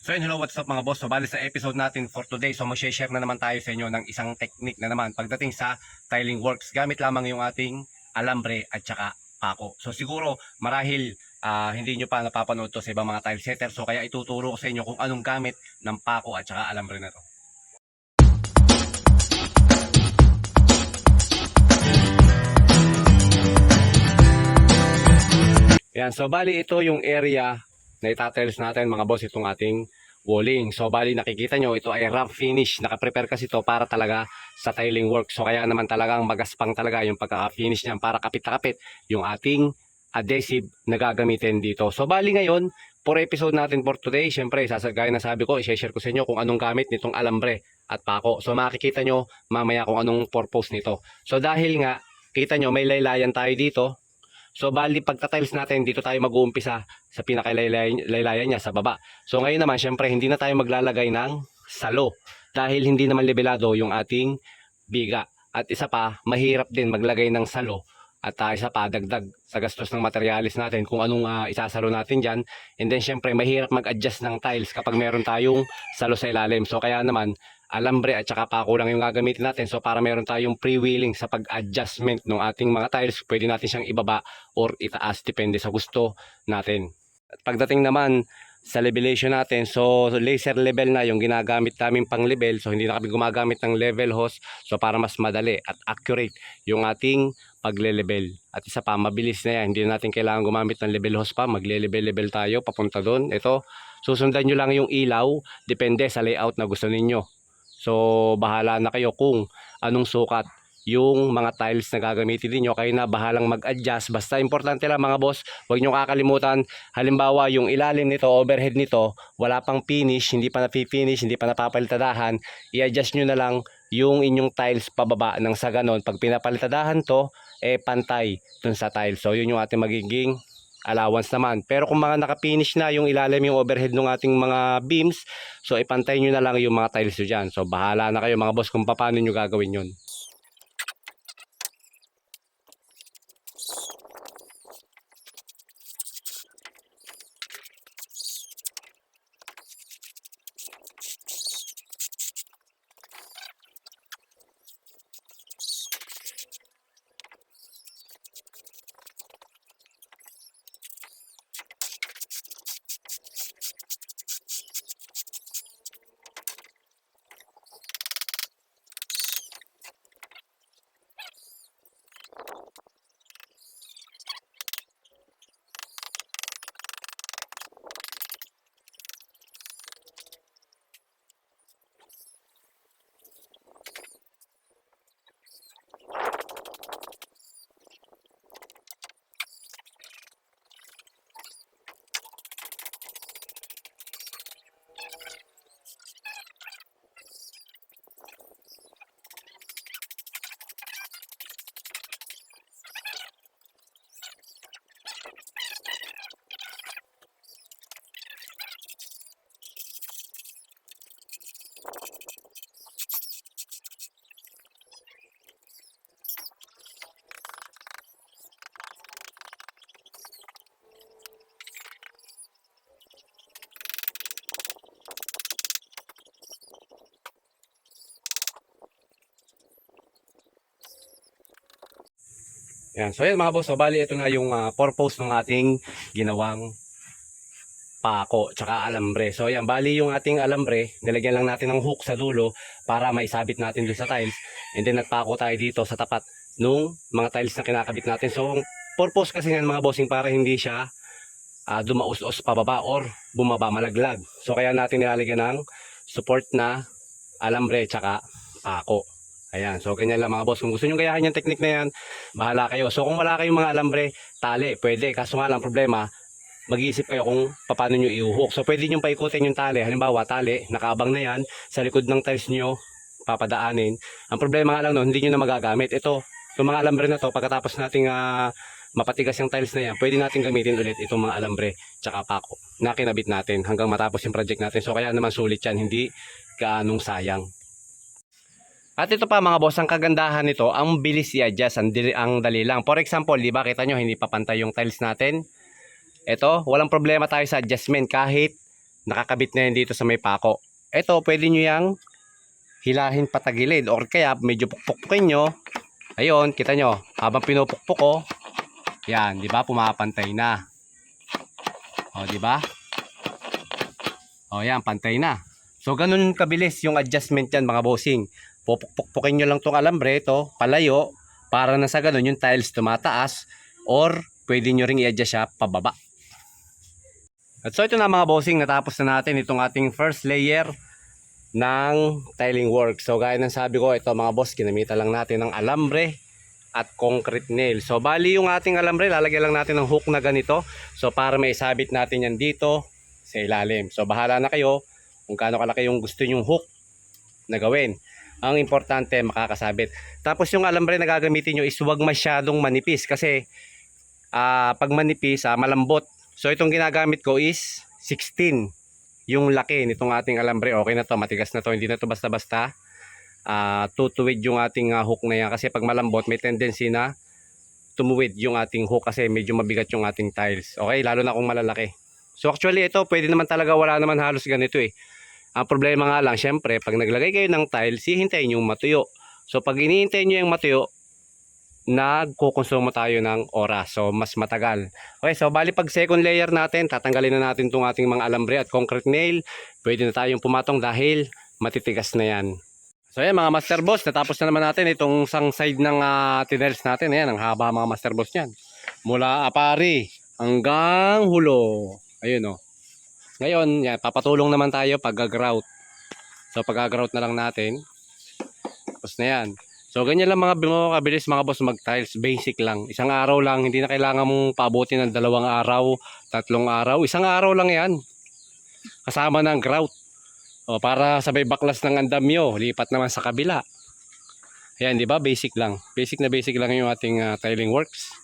So hello, what's up mga boss? So bali sa episode natin for today, so mag-share na naman tayo sa inyo ng isang technique na naman pagdating sa tiling works. Gamit lamang yung ating alambre at saka pako. So siguro marahil ah, hindi nyo pa napapanood to sa ibang mga tile setter. So kaya ituturo ko sa inyo kung anong gamit ng pako at saka alambre na to. Yan, so bali ito yung area na itatiles natin mga boss itong ating walling. So bali nakikita nyo ito ay rough finish. Naka-prepare kasi ito para talaga sa tiling work. So kaya naman talagang magaspang talaga yung pagka-finish niyan para kapit na kapit yung ating adhesive na gagamitin dito. So bali ngayon, for episode natin for today, syempre sasagaya na sabi ko, i-share ko sa inyo kung anong gamit nitong alambre at pako. So makikita nyo mamaya kung anong purpose nito. So dahil nga, kita nyo may laylayan tayo dito. So bali pagka-tiles natin, dito tayo mag-uumpisa sa pinakalaylayan niya sa baba. So ngayon naman, syempre hindi na tayo maglalagay ng salo dahil hindi naman lebelado yung ating biga. At isa pa, mahirap din maglagay ng salo at uh, isa pa, dagdag sa gastos ng materialis natin kung anong ah, isasalo natin dyan. And then syempre, mahirap mag-adjust ng tiles kapag meron tayong salo sa ilalim. So kaya naman, alambre at saka pako lang yung gagamitin natin. So para meron tayong freewheeling sa pag-adjustment ng ating mga tiles, pwede natin siyang ibaba or itaas depende sa gusto natin. At pagdating naman sa levelation natin, so laser level na yung ginagamit namin pang level. So hindi na kami gumagamit ng level hose. So para mas madali at accurate yung ating pagle-level. At isa pa, mabilis na yan. Hindi na natin kailangan gumamit ng level hose pa. Magle-level-level tayo papunta doon. Ito, susundan nyo lang yung ilaw. Depende sa layout na gusto ninyo. So bahala na kayo kung anong sukat yung mga tiles na gagamitin niyo kayo na bahalang mag-adjust. Basta importante lang mga boss huwag niyo kakalimutan. Halimbawa yung ilalim nito overhead nito wala pang finish hindi pa na-finish hindi pa napapalitadahan. I-adjust niyo na lang yung inyong tiles pababa nang sa ganon. Pag pinapalitadahan to eh pantay dun sa tiles. So yun yung ating magiging allowance naman. Pero kung mga naka-finish na yung ilalim yung overhead ng ating mga beams so ipantay nyo na lang yung mga tiles nyo dyan. So bahala na kayo mga boss kung paano nyo gagawin yun Yan. So yan mga boss, so bali ito na yung ah, purpose ng ating ginawang pako tsaka alambre. So yan, bali yung ating alambre, nilagyan lang natin ng hook sa dulo para maisabit natin doon sa tiles. And then nagpako tayo dito sa tapat nung mga tiles na kinakabit natin. So purpose kasi ng mga bossing para hindi siya ah, dumaus-us pababa or bumaba malaglag. So kaya natin nilalagyan ng support na alambre tsaka pako. Ayan, so ganyan lang mga boss. Kung gusto nyo gayahin yung technique na yan, bahala kayo. So kung wala kayong mga alambre, tali, pwede. Kaso nga lang problema, mag-iisip kayo kung paano nyo iuhok. So pwede nyo paikutin yung tali. Halimbawa, tali, nakaabang na yan, sa likod ng tiles nyo, papadaanin. Ang problema nga lang no, hindi nyo na magagamit. Ito, yung mga alambre na to, pagkatapos nating ah, mapatigas yung tiles na yan, pwede natin gamitin ulit itong mga alambre tsaka pako na kinabit natin hanggang matapos yung project natin. So kaya naman sulit yan, hindi kaanong sayang. At ito pa mga boss, ang kagandahan nito, ang bilis i-adjust, ang, dili, ang dali lang. For example, di ba kita nyo, hindi pa pantay yung tiles natin. Ito, walang problema tayo sa adjustment kahit nakakabit na yan dito sa may pako. Ito, pwede nyo yang hilahin patagilid or kaya medyo pukpukin nyo. Ayun, kita nyo, habang pinupukpuk ko, yan, di ba, pumapantay na. O, di ba? O, yan, pantay na. So, ganun kabilis yung adjustment yan, mga bossing. Pupukpukin nyo lang tong alambre, ito, palayo, para na sa ganun yung tiles tumataas or pwede nyo ring i-adjust siya pababa. At so ito na mga bossing, natapos na natin itong ating first layer ng tiling work. So gaya ng sabi ko, ito mga boss, kinamita lang natin ng alambre at concrete nail. So bali yung ating alambre, lalagyan lang natin ng hook na ganito. So para may isabit natin yan dito sa ilalim. So bahala na kayo kung gaano kalaki yung gusto nyong hook na gawin. Ang importante makakasabit. Tapos yung alambre na gagamitin nyo is huwag masyadong manipis kasi ah, pag manipis, ah, malambot. So itong ginagamit ko is 16 yung laki nitong ating alambre. Okay na to, matigas na to, hindi na to basta-basta. Ah, tutuwid yung ating ah, hook na yan kasi pag malambot may tendency na tumuwid yung ating hook kasi medyo mabigat yung ating tiles. Okay, lalo na kung malalaki. So actually ito, pwede naman talaga wala naman halos ganito eh. Ang problema nga lang, syempre, pag naglagay kayo ng tiles, hihintayin yung matuyo. So pag hinihintay nyo yung matuyo, nagkukonsumo tayo ng oras. So mas matagal. Okay, so bali pag second layer natin, tatanggalin na natin itong ating mga alambre at concrete nail. Pwede na tayong pumatong dahil matitigas na yan. So yan mga master boss, natapos na naman natin itong sang side ng uh, tinels natin. Ayan, ang haba mga master boss niyan. Mula apari hanggang hulo. Ayun oh. Ngayon, yan, papatulong naman tayo pag grout. So pag grout na lang natin. Tapos na yan. So ganyan lang mga kabilis mga boss mag-tiles, basic lang. Isang araw lang, hindi na kailangan mong paabutin ng dalawang araw, tatlong araw. Isang araw lang 'yan. Kasama ng grout. O para sabay baklas ng andamyo, lipat naman sa kabila. Ayan, 'di ba? Basic lang. Basic na basic lang yung ating ah, tiling works.